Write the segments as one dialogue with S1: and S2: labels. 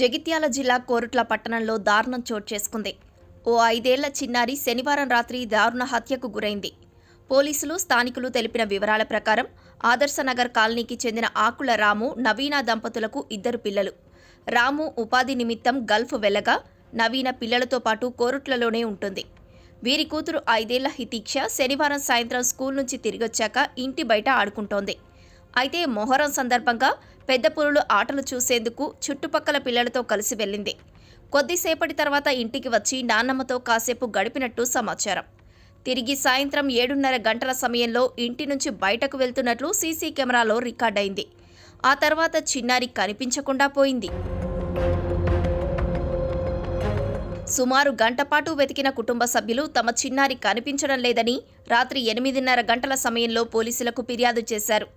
S1: జగిత్యాల జిల్లా కోరుట్ల పట్టణంలో దారుణం చోటు చేసుకుంది. ఓ ఐదేళ్ళ చిన్నారి శనివారం రాత్రి దారుణ హత్యకు గురైంది. పోలీసులు స్థానికులు తెలిపిన వివరాల ప్రకారం ఆదర్శనగర్ కాలనీకి చెందిన ఆకుల రాము నవీన దంపతులకు ఇద్దరు పిల్లలు. రాము ఉపాధి నిమిత్తం గల్ఫ్ వెళ్ళగా నవీన పిల్లలతో పాటు కోరుట్లలోనే ఉంటుంది. వీరి కూతురు ఐదేళ్ళ హితీక్ష శనివారం సాయంత్రం స్కూల్ నుంచి తిరిగొచ్చాక ఇంటి బయట ఆడుకుంటోంది. అయితే మొహరం సందర్భంగా పెద్ద పులులు ఆటలు చూసేందుకు చుట్టుపక్కల పిల్లలతో కలిసి వెళ్ళింది. కొద్దిసేపటి తర్వాత ఇంటికి వచ్చి నాన్నమ్మతో కాసేపు గడిపినట్టు సమాచారం. తిరిగి సాయంత్రం ఏడున్నర గంటల సమయంలో ఇంటి నుంచి బయటకు వెళ్తున్నట్లు సీసీ కెమెరాలో రికార్డైంది ఆ తర్వాత చిన్నారి కనిపించకుండా పోయింది. సుమారు గంటపాటు వెతికిన కుటుంబ సభ్యులు తమ చిన్నారి కనిపించడం లేదని రాత్రి ఎనిమిదిన్నర గంటల సమయంలో పోలీసులకు ఫిర్యాదు చేశారు.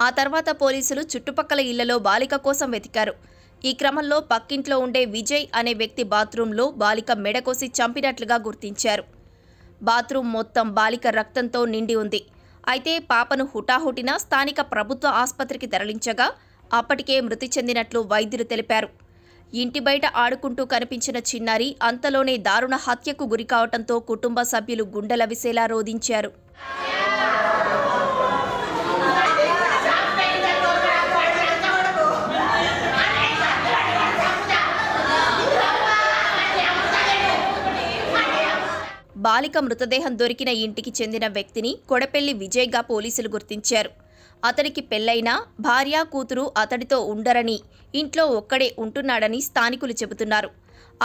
S1: ఆ తర్వాత పోలీసులు చుట్టుపక్కల ఇళ్ళలో బాలిక కోసం వెతికారు. ఈ క్రమంలో పక్కింట్లో ఉండే విజయ్ అనే వ్యక్తి బాత్రూంలో బాలిక మెడకోసి చంపినట్లుగా గుర్తించారు. బాత్రూం మొత్తం బాలిక రక్తంతో నిండి ఉంది. అయితే పాపను హుటాహుటిన స్థానిక ప్రభుత్వ ఆసుపత్రికి తరలించగా అప్పటికే మృతి చెందినట్లు వైద్యులు తెలిపారు. ఇంటి బయట ఆడుకుంటూ కనిపించిన చిన్నారి అంతలోనే దారుణ హత్యకు గురికావటంతో కుటుంబ సభ్యులు గుండెల విసేలా రోధించారు. బాలిక మృతదేహం దొరికిన ఇంటికి చెందిన వ్యక్తిని కొడపెల్లి విజయ్గా పోలీసులు గుర్తించారు. అతనికి పెళ్ళైనా భార్య కూతురు అతడితో ఉండరని ఇంట్లో ఒక్కడే ఉంటున్నాడని స్థానికులు చెబుతున్నారు.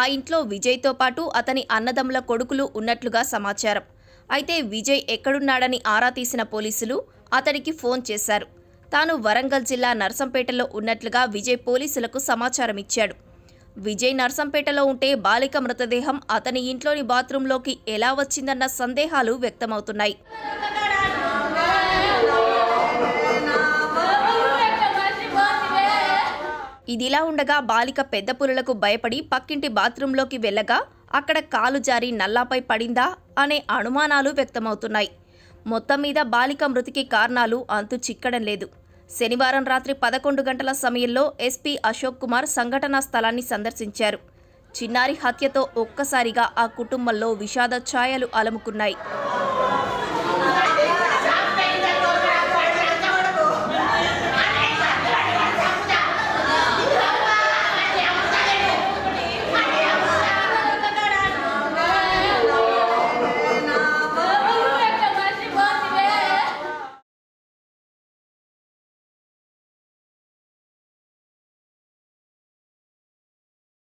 S1: ఆ ఇంట్లో విజయ్తో పాటు అతని అన్నదమ్ముల కొడుకులు ఉన్నట్లుగా సమాచారం. అయితే విజయ్ ఎక్కడున్నాడని ఆరా తీసిన పోలీసులు అతడికి ఫోన్ చేశారు. తాను వరంగల్ జిల్లా నర్సంపేటలో ఉన్నట్లుగా విజయ్ పోలీసులకు సమాచారం ఇచ్చాడు విజయ్ నర్సంపేటలో ఉంటే బాలిక మృతదేహం అతని ఇంట్లోని బాత్రూంలోకి ఎలా వచ్చిందన్న సందేహాలు వ్యక్తమవుతున్నాయి. ఇదిలా ఉండగా బాలిక పెద్ద పులులకు భయపడి పక్కింటి బాత్రూంలోకి వెళ్ళగా అక్కడ కాలు జారి నల్లాపై పడిందా అనే అనుమానాలు వ్యక్తమవుతున్నాయి. మొత్తం మీద బాలిక మృతికి కారణాలు అంతు చిక్కడం లేదు. శనివారం రాత్రి పదకొండు గంటల సమయంలో ఎస్పీ అశోక్ కుమార్ సంఘటనా స్థలాన్ని సందర్శించారు. చిన్నారి హత్యతో ఒక్కసారిగా ఆ కుటుంబంలో విషాద ఛాయలు అలముకున్నాయి.